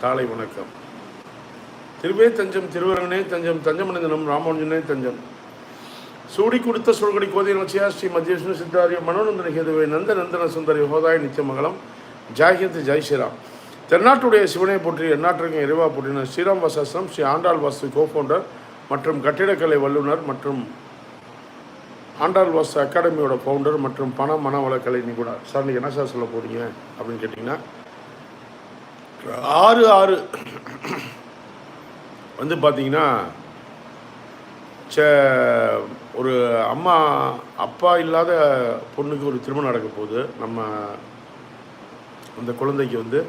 காலை வணக்கம். திருவே தஞ்சம் திருவரங்கனே தஞ்சம் தஞ்சமனிதனம் ராமானுஜனே தஞ்சம். சூடி கொடுத்த சுழ்கடி கோதை நச்சியா ஸ்ரீ மத்திய விஷ்ணு சித்தாரிய மனோநந்தன ஹேதுவை நந்த நந்தன சுந்தரி ஹோதாய் நித்தியமங்கலம் ஜாகியந்த் ஜெய் ஸ்ரீராம். தென்னாட்டுடைய சிவனை போற்றி எந்நாட்டிற்கும் இறைவா போற்றின ஸ்ரீராம் வாசாசனம் ஸ்ரீ ஆண்டாள் வாசு கோஃபவுண்டர் மற்றும் கட்டிடக்கலை வல்லுநர் மற்றும் ஆண்டாள் வாஸ்து அகாடமியோட ஃபவுண்டர் மற்றும் பண மனவளக்கலை நிபுணர். சார் நீங்கள் என்ன சார் சொல்ல போகிறீங்க அப்படின்னு கேட்டிங்கன்னா ஆறு ஆறு. வந்து பார்த்தீங்கன்னா சே ஒரு அம்மா அப்பா இல்லாத பொண்ணுக்கு ஒரு திருமணம் நடக்க போகுது. நம்ம அந்த குழந்தைக்கு வந்து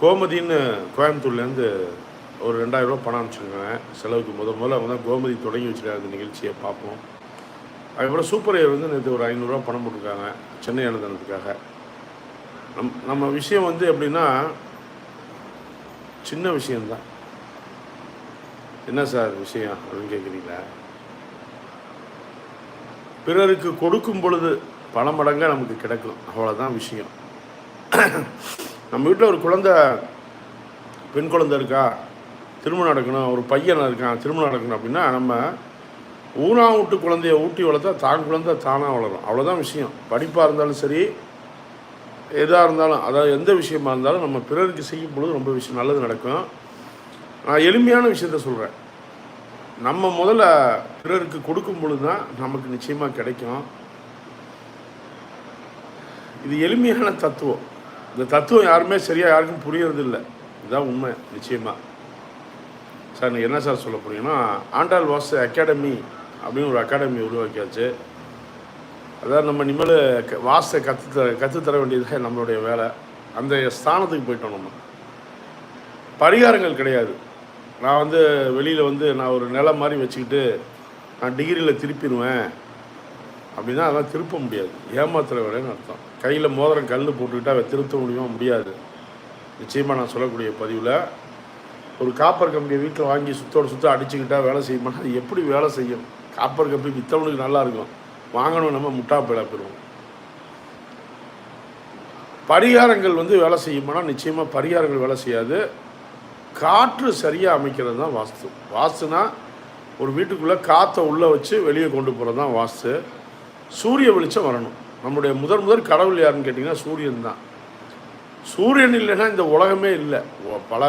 கோமதின்னு கோயம்புத்தூர்லேருந்து ஒரு ரெண்டாயிரரூபா பணம் அனுப்பிச்சிருக்காங்க. செலவுக்கு முத முதல்ல அவங்க தான் கோமதி தொடங்கி வச்சுருக்காங்க அந்த நிகழ்ச்சியை பார்ப்போம். அதுக்கப்புறம் சூப்பர் ஏர் வந்து நேற்று ஒரு ஐநூறுரூவா பணம் போட்டிருக்காங்க சென்னை அனுதானத்துக்காக. நம் நம்ம விஷயம் வந்து எப்படின்னா சின்ன விஷயம்தான். என்ன சார் விஷயம் அப்படின்னு கேட்குறீங்களா பிறருக்கு கொடுக்கும் பொழுது பல மடங்காக நமக்கு கிடைக்கும். அவ்வளோதான் விஷயம். நம்ம வீட்டில் ஒரு குழந்தை பெண் குழந்தை இருக்கா? திருமணம் நடக்கணும். ஒரு பையன் இருக்கான் திருமணம் நடக்கணும் அப்படின்னா நம்ம ஊனா விட்டு குழந்தைய ஊட்டி வளர்த்தா தான் குழந்தை தானாக வளரும். அவ்வளோதான் விஷயம். படிப்பாக இருந்தாலும் சரி எதாக இருந்தாலும் அதாவது எந்த விஷயமா இருந்தாலும் நம்ம பிறருக்கு செய்யும் பொழுது ரொம்ப விஷயம் நல்லது நடக்கும். நான் எளிமையான விஷயத்த சொல்கிறேன் நம்ம முதல்ல பிறருக்கு கொடுக்கும் பொழுது தான் நமக்கு நிச்சயமாக கிடைக்கும். இது எளிமையான தத்துவம். இந்த தத்துவம் யாருமே சரியாக யாருக்கும் புரியறதில்லை. இதுதான் உண்மை நிச்சயமாக சார் நீங்கள் என்ன சார் சொல்ல போகிறீங்கன்னா ஆண்டாள் வாஸ்து அகாடமி அப்படின்னு ஒரு அகாடமி உருவாக்கியாச்சு. அதாவது நம்ம இனிமேல் க- வாஸ்தை கற்று கற்றுத்தர வேண்டியது நம்மளுடைய வேலை. அந்த ஸ்தானத்துக்கு போயிட்டோம் நம்ம. பரிகாரங்கள் கிடையாது. நான் வந்து வெளியில் வந்து நான் ஒரு நிலம் மாதிரி வச்சுக்கிட்டு நான் டிகிரியில் திருப்பிடுவேன். அப்படின்னா அதெல்லாம் திருப்ப முடியாது. ஏமாத்துற வேலைன்னு அர்த்தம். கையில் மோதிரம் கல் போட்டுக்கிட்டு அதை திருத்த முடியுமா? முடியாது. நிச்சயமாக நான் சொல்லக்கூடிய பதிவில் ஒரு காப்பர் கம்பியை வீட்டில் வாங்கி சுத்தோட சுத்தம் அடிச்சுக்கிட்டா வேலை செய்யுமானா அது எப்படி வேலை செய்யும்? காப்பர் கம்பி வித்தவனுக்கு நல்லா இருக்கும். வாங்கணும் நம்ம முட்டா பேடா பரிகாரங்கள் வந்து வேலை செய்யுமானா நிச்சயமாக பரிகாரங்கள் வேலை செய்யாது. காற்று சரியாக அமைக்கிறது தான் வாஸ்து. வாஸ்துனா ஒரு வீட்டுக்குள்ளே காற்றை உள்ளே வச்சு வெளியே கொண்டு போகிறது தான் வாஸ்து. சூரிய வெளிச்சம் வரணும். நம்முடைய முதல் முதல் கடவுள் யாருன்னு கேட்டிங்கன்னா சூரியன் தான். சூரியன் இல்லைன்னா இந்த உலகமே இல்லை. பல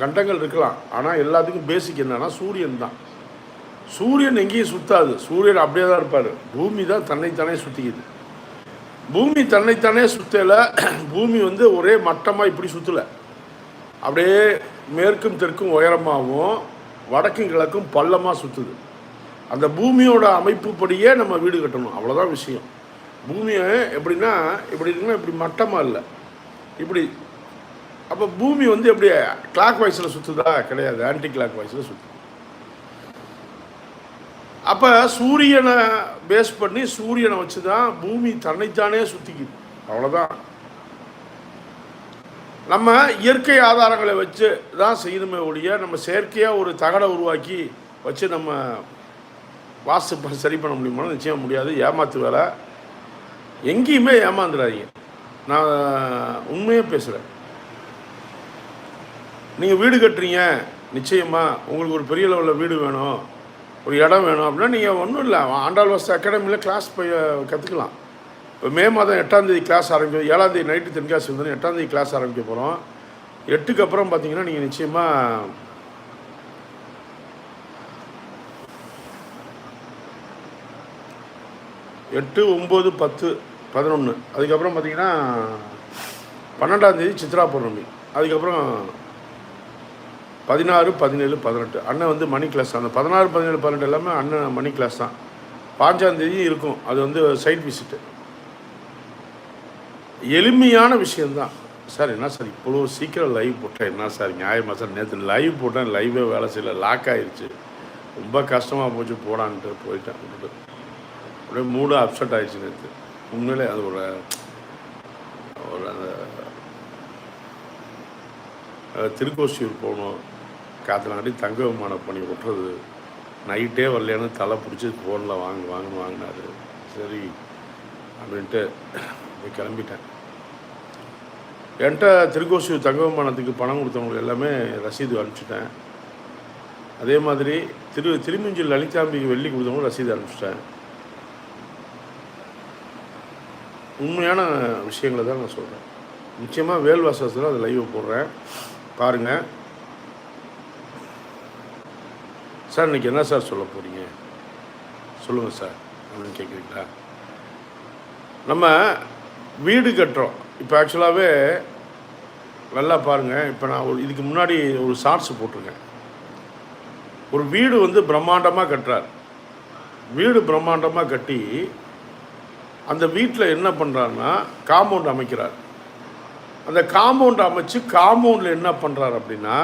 கண்டங்கள் இருக்கலாம். ஆனால் எல்லாத்துக்கும் பேசிக் என்னன்னா சூரியன் தான். சூரியன் எங்கேயும் சுற்றாது சூரியன் அப்படியே தான் இருப்பார். பூமி தான் தன்னைத்தானே சுற்றிக்குது பூமி தன்னைத்தானே சுற்றலை பூமி வந்து ஒரே மட்டமாக இப்படி சுற்றலை அப்படியே மேற்கும் தெற்கும் உயரமாகவும் வடக்கும் கிழக்கும் பள்ளமாக சுற்றுது அந்த பூமியோட அமைப்புப்படியே நம்ம வீடு கட்டணும். அவ்வளோதான் விஷயம். பூமியை எப்படின்னா இப்படி இருக்குன்னா இப்படி மட்டமாக இல்லை. இப்படி அப்போ பூமி வந்து எப்படி கிளாக் வைஸில் சுற்றுதா கிடையாது. ஆன்டி கிளாக் வைஸில் சுற்று அப்போ சூரியனை பேஸ் பண்ணி சூரியனை வச்சு தான் பூமி தன்னைத்தானே சுற்றிக்குது அவ்வளோதான் நம்ம இயற்கை ஆதாரங்களை வச்சு தான் செய்யணுமே ஒழிய நம்ம செயற்கையாக ஒரு தகடை உருவாக்கி வச்சு நம்ம வாஸ்து சரி பண்ண முடியுமா நிச்சயம் முடியாது. ஏமாத்து வேலை. எங்கேயுமே ஏமாந்துடாதீங்க. நான் உண்மையாக பேசுகிறேன் நீங்கள் வீடு கட்டுறீங்க நிச்சயமாக உங்களுக்கு ஒரு பெரிய லெவலில் வீடு வேணும். ஒரு இடம் வேணும் அப்படின்னா நீங்கள் ஒன்றும் இல்லை. ஆண்டாள் வாஸ்து அகாடமியில் கிளாஸ் போய் கற்றுக்கலாம் இப்போ மே மாதம் எட்டாந்தேதி கிளாஸ் ஆரம்பிக்கும் ஏழாந்தேதி நைட்டு தென்காசி வந்து எட்டாந்தேதி கிளாஸ் ஆரம்பிக்க போகிறோம் எட்டுக்கு அப்புறம் பார்த்தீங்கன்னா நீங்கள் நிச்சயமாக எட்டு ஒம்பது பத்து பதினொன்று அதுக்கப்புறம் பார்த்தீங்கன்னா பன்னெண்டாம் தேதி சித்ரா பௌர்ணமி. அதுக்கப்புறம் பதினாறு பதினேழு பதினெட்டு. அண்ணன் வந்து மணி கிளாஸ் அந்த பதினாறு பதினேழு பதினெட்டு எல்லாமே அண்ணன் மணி கிளாஸ் தான். பாஞ்சாந்தேதி இருக்கும். அது வந்து சைட் விசிட்டு எளிமையான விஷயந்தான் சார் என்ன சார் இவ்வளோ சீக்கிரம் லைவ் போட்டேன் என்ன சார்? நியாயமாக சார்? நேற்று லைவ் போட்டேன். லைவே வேலை செய்யல. லாக் ஆயிடுச்சு ரொம்ப கஷ்டமாக போச்சு. போடான்ட்டு போயிட்டேன். அப்படியே மூடு அப்செட் ஆயிடுச்சு நேற்று உண்மையிலே அது ஒரு ஒரு அந்த திருக்கோசியூர் போகணும். காத்தனாடி தங்க விமானம் பண்ணி விட்டுறது. நைட்டே வரலையான்னு தலை பிடிச்சி ஃபோனில் வாங்க வாங்கன்னு வாங்கினாரு. சரி அப்படின்ட்டு போய் கிளம்பிட்டேன். என்கிட்ட திருக்கோசூர் தங்க விமானத்துக்கு பணம் கொடுத்தவங்களுக்கு எல்லாமே ரசீது அனுப்பிச்சிட்டேன். அதே மாதிரி திரு திருமிஞ்சில் லலிதாம்பிக்கு வெள்ளி கொடுத்தவங்க ரசீது அனுப்பிச்சிட்டேன். உண்மையான விஷயங்களை தான் நான் சொல்கிறேன் நிச்சயமாக வேல்வாசத்தில் அது லைவை போடுறேன். பாருங்கள் சார் இன்னைக்கு என்ன சார் சொல்ல போகிறீங்க சொல்லுங்கள் சார் அப்படின்னு கேட்குறீங்களா நம்ம வீடு கட்டுறோம். இப்போ ஆக்சுவலாகவே நல்லா பாருங்கள் இப்போ நான் ஒரு இதுக்கு முன்னாடி ஒரு ஷார்ட்ஸ் போட்டிருக்கேன். ஒரு வீடு வந்து பிரம்மாண்டமாக கட்டுறார். வீடு பிரம்மாண்டமாக கட்டி அந்த வீட்டில் என்ன பண்ணுறாருன்னா காம்பவுண்ட் அமைக்கிறார். அந்த காம்பவுண்ட் அமைச்சு காம்பவுண்டில் என்ன பண்ணுறாரு அப்படின்னா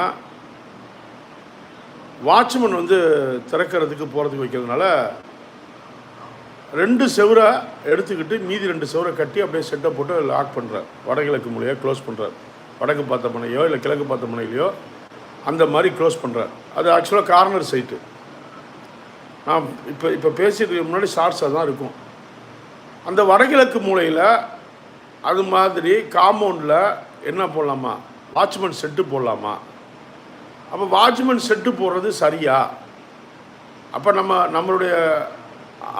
வாட்ச்மேன் வந்து திறக்கிறதுக்கு போகிறதுக்கு வைக்கிறதுனால ரெண்டு செவரை எடுத்துக்கிட்டு மீதி ரெண்டு செவரை கட்டி அப்படியே செட்டை போட்டு லாக் பண்ணுறார் வடகிழக்கு மூலையாக க்ளோஸ் பண்ணுறார் வடக்கு பார்த்த மனையோ இல்லை கிழக்கு பார்த்த மனையிலையோ அந்த மாதிரி க்ளோஸ் பண்ணுறார் அது ஆக்சுவலாக கார்னர் சைட்டு நான் இப்போ இப்போ பேசிட்டு முன்னாடி ஷார்ட்ஸாக தான் இருக்கும். அந்த வடகிழக்கு மூலையில் அது மாதிரி காம்பவுண்டில் என்ன போடலாமா? வாட்ச்மேன் செட்டு போடலாமா? அப்போ வாட்ச்மேன் செட்டு போடுறது சரியா? அப்போ நம்ம நம்மளுடைய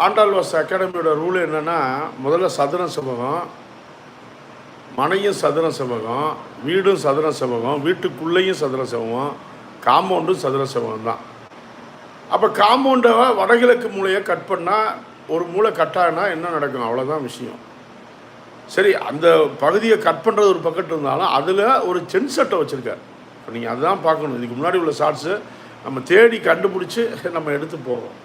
ஆண்டாள்வாஸ் அகாடமியோட ரூல் என்னென்னா முதல்ல சதுர செவகம் மனையும் சதுர செவகம் வீடும் சதுர செவகம் வீட்டுக்குள்ளேயும் சதுர செவகம் காம்பவுண்டும் சதுர செவகம் தான். அப்போ காம்பவுண்டை வடகிழக்கு மூலையை கட் பண்ணால் ஒரு மூளை கட்டானா என்ன நடக்கும்? அவ்வளோதான் விஷயம். சரி அந்த பகுதியை கட் பண்ணுறது ஒரு பக்கத்து இருந்தாலும் அதில் ஒரு சென்செட்டை வச்சுருக்கார். இப்போ நீங்கள் அதுதான் பார்க்கணும். இதுக்கு முன்னாடி உள்ள ஷார்ட்ஸு நம்ம தேடி கண்டுபிடிச்சி நம்ம எடுத்து போகிறோம்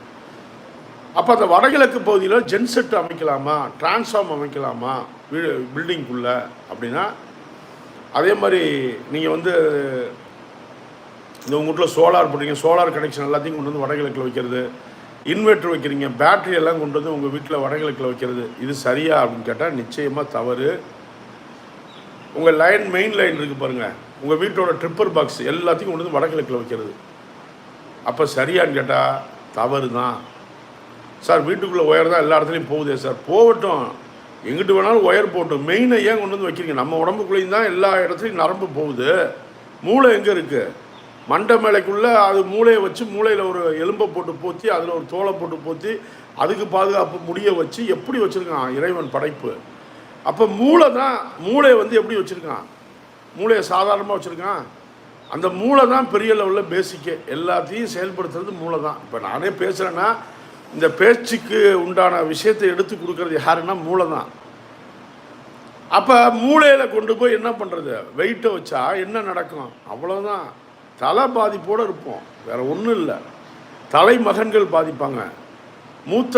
அப்போ அந்த வடகிழக்கு பகுதியில் ஜென்செட் அமைக்கலாமா? டிரான்ஸ்ஃபார்ம் அமைக்கலாமா? வீடு பில்டிங்குள்ளே அப்படின்னா அதே மாதிரி நீங்கள் வந்து இந்த உங்கள் வீட்டில் சோலார் போடுறீங்க. சோலார் கனெக்ஷன் எல்லாத்தையும் கொண்டு வந்து வடகிழக்கில் வைக்கிறது. இன்வெர்ட்டர் வைக்கிறீங்க. பேட்டரி எல்லாம் கொண்டு வந்து உங்கள் வீட்டில் வடகிழக்கில் வைக்கிறது. இது சரியா அப்படின்னு கேட்டால் நிச்சயமாக தவறு. உங்கள் லைன் மெயின் லைன் இருக்குது பாருங்கள் உங்கள் வீட்டோட ட்ரிப்பர் பாக்ஸ் எல்லாத்தையும் கொண்டு வந்து வடகிழக்கில் வைக்கிறது. அப்போ சரியான்னு கேட்டால் தவறு தான் சார் வீட்டுக்குள்ளே ஒயர் தான் எல்லா இடத்துலையும் போகுதே சார். போகட்டும். எங்கிட்டு வேணாலும் ஒயர் போட்டும். மெயினை ஏன் கொண்டு வந்து வைக்கிறீங்க? நம்ம உடம்புக்குள்ளேயும் தான் எல்லா இடத்துலையும் நரம்பு போகுது. மூளை எங்கே இருக்குது மண்டை மேலைக்குள்ளே அது மூளையை வச்சு மூளையில் ஒரு எலும்பை போட்டு போற்றி அதில் ஒரு தோலை போட்டு போற்றி அதுக்கு பாதுகாப்பு முடிய வச்சு எப்படி வச்சுருக்கான் இறைவன் படைப்பு? அப்போ மூளை தான் மூளையை வந்து எப்படி வச்சுருக்கான்? மூளையை சாதாரணமாக வச்சுருக்கான்? அந்த மூளை தான் பெரிய லெவலில் பேசிக்கு எல்லாத்தையும் செயல்படுத்துறது மூளை தான் இப்போ நானே பேசுகிறேன்னா இந்த பேச்சுக்கு உண்டான விஷயத்தை எடுத்து கொடுக்கறது யாருன்னா மூளை தான் அப்போ மூளையில் கொண்டு போய் என்ன பண்ணுறது வெயிட்டை வச்சா என்ன நடக்கும்? அவ்வளோதான் தலை பாதிப்போடு இருப்போம். வேறு ஒன்றும் இல்லை. தலைமகன்கள் பாதிப்பாங்க. மூத்த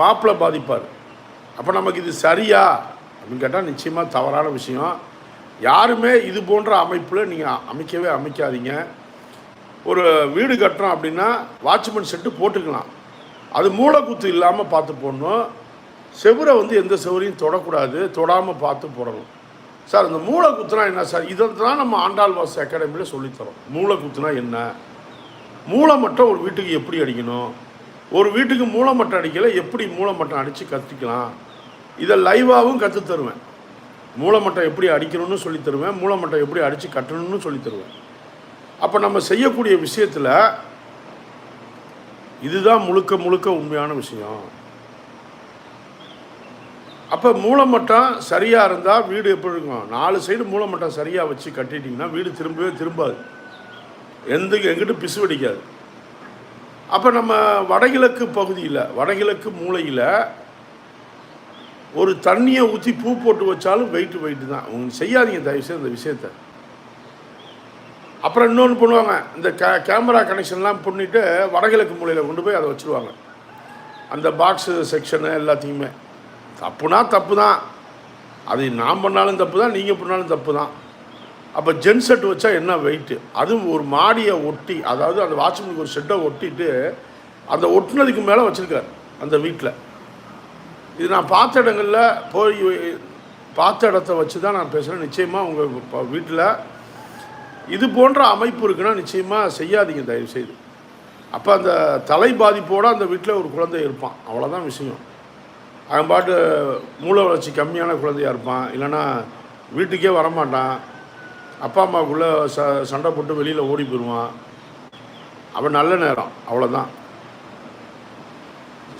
மாப்பிள்ளை பாதிப்பார். அப்போ நமக்கு இது சரியா? அப்படின்னு கேட்டால் நிச்சயமாக தவறான விஷயம். யாருமே இது போன்ற அமைப்பில் நீங்கள் அமைக்கவே அமைக்காதீங்க. ஒரு வீடு கட்டுறோம் அப்படின்னா வாட்ச்மேன் செட்டு போட்டுக்கலாம். அது மூளைக்குத்து இல்லாமல் பார்த்து போடணும். செவுரை வந்து எந்த செவரையும் தொடக்கூடாது. தொடாமல் பார்த்து போடணும். சார் இந்த மூளை குத்துனா என்ன சார்? இதை தான் நம்ம ஆண்டாள்வாஸ் அகாடமியில் சொல்லித்தரோம். மூளை குத்துனா என்ன? மூளை மட்டும் ஒரு வீட்டுக்கு எப்படி அடிக்கணும்? ஒரு வீட்டுக்கு மூளை மட்டும் அடிக்கலை எப்படி மூளை மட்டம் அடித்து கற்றுக்கலாம் இதை லைவாகவும் கற்றுத் தருவேன் எப்படி அடிக்கணும்னு சொல்லித் தருவேன் மூலமட்டம் எப்படி அடித்து கட்டணும்னு சொல்லி தருவேன் அப்போ நம்ம செய்யக்கூடிய விஷயத்தில் இதுதான் முழுக்க முழுக்க உண்மையான விஷயம். அப்போ மூலமட்டம் சரியாக இருந்தால் வீடு எப்படி இருக்கும்? நாலு சைடு மூலமட்டம் சரியாக வச்சு கட்டிட்டிங்கன்னா வீடு திரும்பவே திரும்பாது. எந்த எங்கிட்ட பிசு வெடிக்காது. அப்போ நம்ம வடகிழக்கு பகுதியில் வடகிழக்கு மூலையில் ஒரு தண்ணியை ஊற்றி பூ போட்டு வச்சாலும் வெயிட்டு வெயிட்டு தான். அவங்க செய்யாதீங்க தயவுசெய்து இந்த விஷயத்தை. அப்புறம் இன்னொன்று பண்ணுவாங்க. இந்த கே கேமரா கனெக்ஷன்லாம் பண்ணிவிட்டு வடகிழக்கு மூலையில் கொண்டு போய் அதை வச்சுருவாங்க. அந்த பாக்ஸு செக்ஷனு எல்லாத்தையுமே. தப்புனா தப்பு தான் அது நான் பண்ணாலும் தப்பு தான் நீங்கள் பண்ணாலும் தப்பு தான் அப்போ ஜென் செட் வச்சா என்ன வெயிட்டு அதுவும் ஒரு மாடியை ஒட்டி அதாவது அந்த வாட்ச்மேனுக்கு ஒரு செட்டை ஒட்டிட்டு அந்த ஒட்டுனதுக்கு மேலே வச்சுருக்காரு அந்த வீட்டில் இது நான் பார்த்த இடங்களில் போய் பார்த்த இடத்த வச்சு தான் நான் பேசுகிறேன் நிச்சயமாக உங்கள் வீட்டில் இது போன்ற அமைப்பு இருக்குன்னா நிச்சயமாக செய்யாதீங்க தயவு செய்து அப்போ அந்த தலை பாதிப்போடு அந்த வீட்டில் ஒரு குழந்தை இருப்பான். அவ்வளோதான் விஷயம். அவன் பாட்டு மூளை வளர்ச்சி கம்மியான குழந்தையாக இருப்பான். இல்லைன்னா வீட்டுக்கே வரமாட்டான். அப்பா அம்மாவுக்குள்ளே ச சண்டை போட்டு வெளியில் ஓடி போயிடுவான் அவன் நல்ல நேரம். அவ்வளோதான்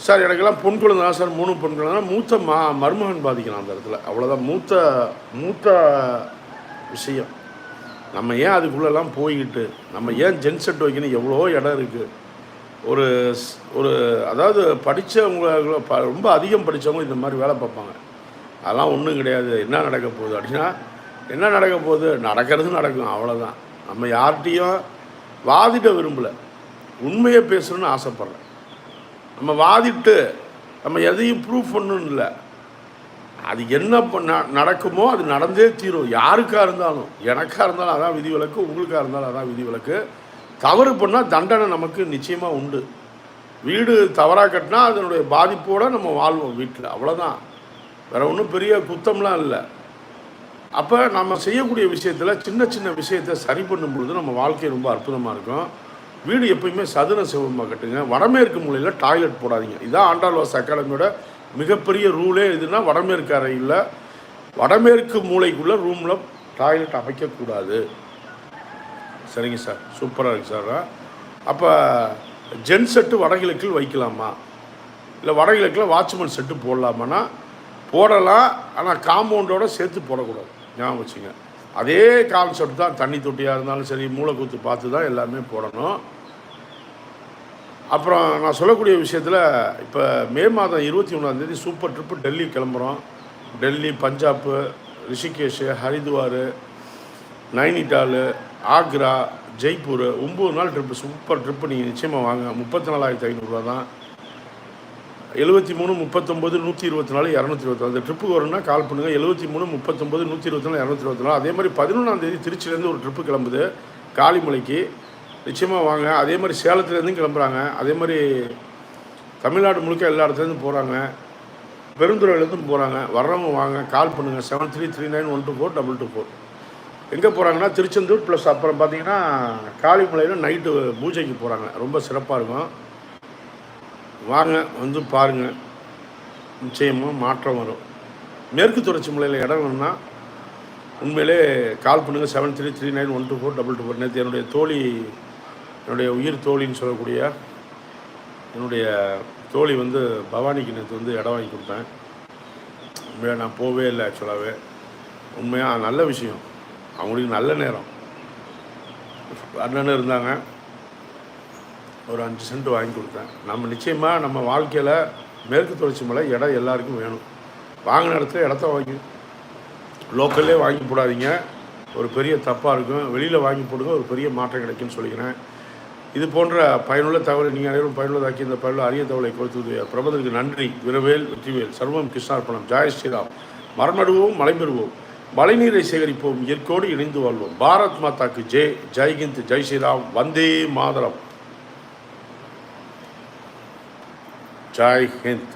சார் எனக்கெல்லாம் பொன் குழந்தை தான் சார் மூணு பொன் குழந்தை மூத்த மா மருமகன் பாதிக்கலாம் அந்த இடத்துல. அவ்வளோதான் மூத்த மூத்த விஷயம். நம்ம ஏன் அதுக்குள்ளெல்லாம் போய்கிட்டு நம்ம ஏன் ஜென் செட் வைக்கணும்? எவ்வளோ இடம் இருக்குது ஒரு ஒரு அதாவது படித்தவங்க ரொம்ப அதிகம் படித்தவங்க இந்த மாதிரி வேலை பார்ப்பாங்க. அதெல்லாம் ஒன்றும் கிடையாது. என்ன நடக்க போகுது? அப்படின்னா என்ன நடக்க போகுது? நடக்கிறது நடக்கும். அவ்வளோதான் நம்ம யார்கிட்டையும் வாதிட விரும்பலை. உண்மையை பேசணும்னு ஆசைப்பட்றேன். நம்ம வாதிட்டு நம்ம எதையும் ப்ரூஃப் பண்ணணும் இல்லை. அது என்ன பண்ண நடக்குமோ அது நடந்தே தீரும். யாருக்காக இருந்தாலும் எனக்காக இருந்தாலும் அதான் விதி விலக்கு உங்களுக்காக இருந்தாலும் அதான் விதி விலக்கு தவறு பண்ணால் தண்டனை நமக்கு நிச்சயமாக உண்டு. வீடு தவறாக கட்டினா அதனுடைய பாதிப்போடு நம்ம வாழ்வோம் வீட்டில். அவ்வளோதான் வேற ஒன்றும் பெரிய குத்தம்லாம் இல்லை. அப்போ நம்ம செய்யக்கூடிய விஷயத்தில் சின்ன சின்ன விஷயத்தை சரி பண்ணும் பொழுது நம்ம வாழ்க்கை ரொம்ப அற்புதமாக இருக்கும். வீடு எப்பயுமே சதுர சிவமாக கட்டுங்க. வடமேற்கு மூலையில் டாய்லெட் போடாதீங்க. இதான் ஆண்டாள்வாஸ் அகாடமியோட மிகப்பெரிய ரூலே எதுனா வடமேற்கு அறையில் வடமேற்கு மூலைக்குள்ளே ரூமில் டாய்லெட் அமைக்கக்கூடாது. சரிங்க சார். சூப்பராக இருக்கு சார். அப்போ ஜென் செட்டு வடகிழக்கில் வைக்கலாமா? இல்லை வடகிழக்கில் வாட்ச்மேன் செட்டு போடலாமான்னா போடலாம். ஆனால் காம்பவுண்டோட சேர்த்து போடக்கூடாது. ஞாபகம் வச்சுங்க. அதே கான்செப்ட் தான் தண்ணி தொட்டியாக இருந்தாலும் சரி மூளைக்கூத்து பார்த்து தான் எல்லாமே போடணும். அப்புறம் நான் சொல்லக்கூடிய விஷயத்தில் இப்போ மே மாதம் இருபத்தி ஒன்றாந்தேதி சூப்பர் ட்ரிப்பு டெல்லி கிளம்புறோம். டெல்லி பஞ்சாப்பு ரிஷிகேஷ் ஹரித்வார் நைனிடால் ஆக்ரா ஜெய்ப்பூர் ஒம்பது நாள் ட்ரிப்பு சூப்பர் ட்ரிப்பு நீங்கள் நிச்சயமாக வாங்க. முப்பத்தி நாலாயிரத்தி ஐநூறுரூவா தான் எழுபத்தி மூணு முப்பத்தொம்பது நூற்றி இருபத்தி நாலு இரநூத்தி இருபத்தி அந்த ட்ரிப்புக்கு வரணும்னா கால் பண்ணுங்கள் எழுபத்தி மூணு முப்பத்தொம்பது நூற்றி இருபத்தி நாலு இரநூத்தி இருபத்தி நாலு. அதே மாதிரி பதினொன்றாம் தேதி திருச்சியிலேருந்து ஒரு ட்ரிப்பு கிளம்புது. காளிமலைக்கு. நிச்சயமாக வாங்க. அதே மாதிரி சேலத்துலேருந்தும் கிளம்புறாங்க. அதே மாதிரி தமிழ்நாடு முழுக்க எல்லா இடத்துலேருந்து போகிறாங்க பெருந்துறையிலேருந்து போகிறாங்க வர்றவங்க வாங்க. கால் பண்ணுங்கள் seven three three nine one two four double two four எங்கே போகிறாங்கன்னா திருச்செந்தூர் ப்ளஸ் அப்புறம் பார்த்தீங்கன்னா காளிமலையில் நைட்டு பூஜைக்கு போகிறாங்க ரொம்ப சிறப்பாக இருக்கும். வாங்க வந்து பாருங்கள் நிச்சயமாக மாற்றம் வரும். மேற்கு தொடர்ச்சி மலையில் இடம் வேணும்னா உண்மையிலே கால் பண்ணுங்கள் seven three three nine one two four double two four நேற்று என்னுடைய தோழி என்னுடைய உயிர் தோழின்னு சொல்லக்கூடிய என்னுடைய தோழி வந்து பவானிக்கு நேற்று வந்து இடம் வாங்கி கொடுத்தேன். உண்மையாக நான் போவே இல்லை ஆக்சுவலாகவே உண்மையாக நல்ல விஷயம். அவங்களுக்கு நல்ல நேரம். அண்ணன் இருந்தாங்க. ஒரு அஞ்சு சென்ட் வாங்கி கொடுத்தேன். நம்ம நிச்சயமாக நம்ம வாழ்க்கையில் மேற்கு தொடர்ச்சி மலை இடம் எல்லாருக்கும் வேணும். வாங்கின இடத்துல இடத்த வாங்கி லோக்கல்லே வாங்கி போடாதீங்க. ஒரு பெரிய தப்பாக இருக்கும். வெளியில் வாங்கி போடுங்க ஒரு பெரிய மாற்றம் கிடைக்கும்னு சொல்லிக்கிறேன். இது போன்ற பயனுள்ள தகவலை நீங்கள் அனைவரும் பயனுள்ளதாக்கி இந்த பயனுள்ள அரிய தகவலை கொடுத்து பிரபதற்கு நன்றி. விரவேல் வெற்றிவேல். சர்வம் கிருஷ்ணார்ப்பணம் ஜாய் ஸ்ரீராம். மரம் நடுவோம் மலை பெறுவோம் மழைநீரை சேகரிப்போம். இயற்கோடு இணைந்து வாழ்வோம். பாரத் மாதாக்கு ஜெய் ஜெய்ஹிந்த். ஜெய் ஸ்ரீராம். வந்தே மாதரம். ஜெய் ஹிந்த்